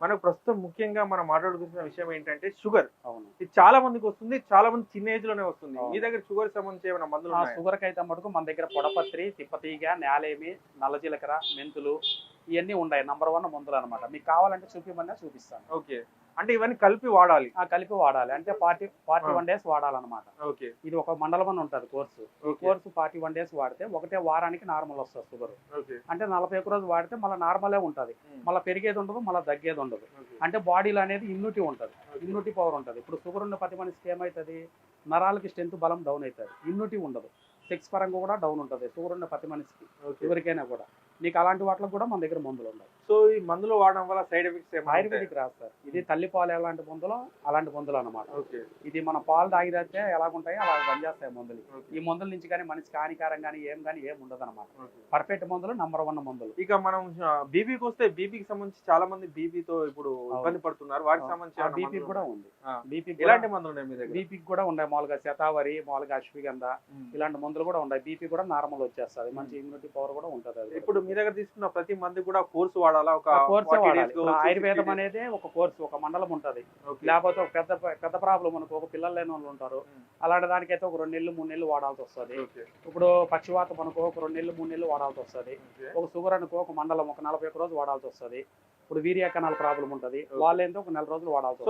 మనకు ప్రస్తుతం ముఖ్యంగా మనం మాట్లాడుకుంటున్న విషయం ఏంటంటే షుగర్ అవును ఇది చాలా మందికి వస్తుంది చాలా మంది చిన్న ఏజ్లోనే వస్తుంది. మీ దగ్గర షుగర్ సంబంధించి ఏమైనా మందులు? షుగర్ అయితే మటుకు మన దగ్గర పొడపత్రి తిప్పతీగ నేలేమి నల్ల జీలకర్ర మెంతులు ఇవన్నీ ఉన్నాయి నంబర్ వన్ మందులు అనమాట మీకు కావాలంటే చూపిమన్నా చూపిస్తాను. ఓకే. అంటే ఇవన్నీ కలిపి వాడాలి. ఆ కలిపి వాడాలి. అంటే ఫార్టీ ఫార్టీ. వన్ డేస్ వాడాలన్నమాట. ఓకే. ఇది ఒక మండలం అని ఉంటుంది కోర్సు. ఈ కోర్సు ఫార్టీ వన్ డేస్ వాడితే ఒకటే వారానికి నార్మల్ వస్తుంది షుగర్. అంటే నలభై ఒక్క రోజు వాడితే మళ్ళీ నార్మలే ఉంటుంది. మళ్ళీ పెరిగేది ఉండదు మళ్ళీ తగ్గేది ఉండదు. అంటే బాడీలో అనేది ఇమ్యూనిటీ ఉంటుంది. ఇమ్యూనిటీ పవర్ ఉంటుంది. ఇప్పుడు షుగర్ ఉన్న ప్రతి మనిషికి ఏమవుతుంది నరాలకి స్ట్రెంత్ బలం డౌన్ అవుతుంది. ఇమ్యూనిటీ ఉండదు. సెక్స్ పరంగా కూడా డౌన్ ఉంటుంది. షుగర్ ఉన్న ప్రతి మనిషికి. ఎవరికైనా కూడా. నీకు అలాంటి వాటికి కూడా మన దగ్గర మందులు ఉన్నాయి. సో ఈ మందులు వాడడం వల్ల సైడ్ ఎఫెక్ట్స్? ఆయుర్వేదిక్ రాదు సార్. ఇది తల్లి పాలు ఎలాంటి మందులో అలాంటి మందులు అన్నమాట. ఓకే. ఇది మన పాలు తాగితే ఎలాగుంటాయో అలా పనిచేస్తాయి మందులు. ఈ మందుల నుంచి కానీ మనిషికి హానికారం కానీ ఏం కానీ ఏం ఉండదు అనమాట. పర్ఫెక్ట్ మందులు నంబర్ వన్ మందులు. ఇక మనం బీపీకి వస్తే బీపీకి సంబంధించి చాలా మంది బీపీతో ఇప్పుడు ఇబ్బంది పడుతున్నారు. వాటికి సంబంధించి బీపీ కూడా? ఉంది. బీపీ ఎలాంటి మందులు ఉన్నాయి మీ దగ్గర? బీపీకి కూడా ఉన్నాయి. మామూలుగా శతావరి మామూలుగా అశ్వగంధ. ఇలాంటి మందులు కూడా ఉన్నాయి. బీపీ కూడా నార్మల్ వచ్చేస్తుంది. మంచి ఇమ్యూనిటీ పవర్ కూడా ఉంటుంది ఇప్పుడు మీ దగ్గర తీసుకున్న ప్రతి మంది కూడా కోర్సు వాడాలా ఒక కోర్స్ 40 వాడాలి days కు, ఇప్పుడు 60 ఆయుర్వేదం. అనేది ఒక కోర్సు ఒక మండలం ఉంటది. లేకపోతే ఒక పెద్ద పెద్ద ప్రాబ్లం మనకు ఒక పిల్లలు లేని వాళ్ళు ఉంటారు. అలాంటి దానికైతే ఒక రెండు నెలలు మూడు నెలలు వాడాల్సి వస్తుంది. ఇప్పుడు పక్షివాతం అనుకో ఒక రెండు నెలలు మూడు నెలలు వాడాల్సి వస్తుంది. ఒక షుగర్ అనుకో ఒక మండలం ఒక నలభై ఒక్క రోజు వాడాల్సి వస్తుంది ఇప్పుడు వీర్య కణాల ప్రాబ్లం ఉంటది. వాళ్ళు ఏంటో ఒక నెల రోజులు వాడాల్సి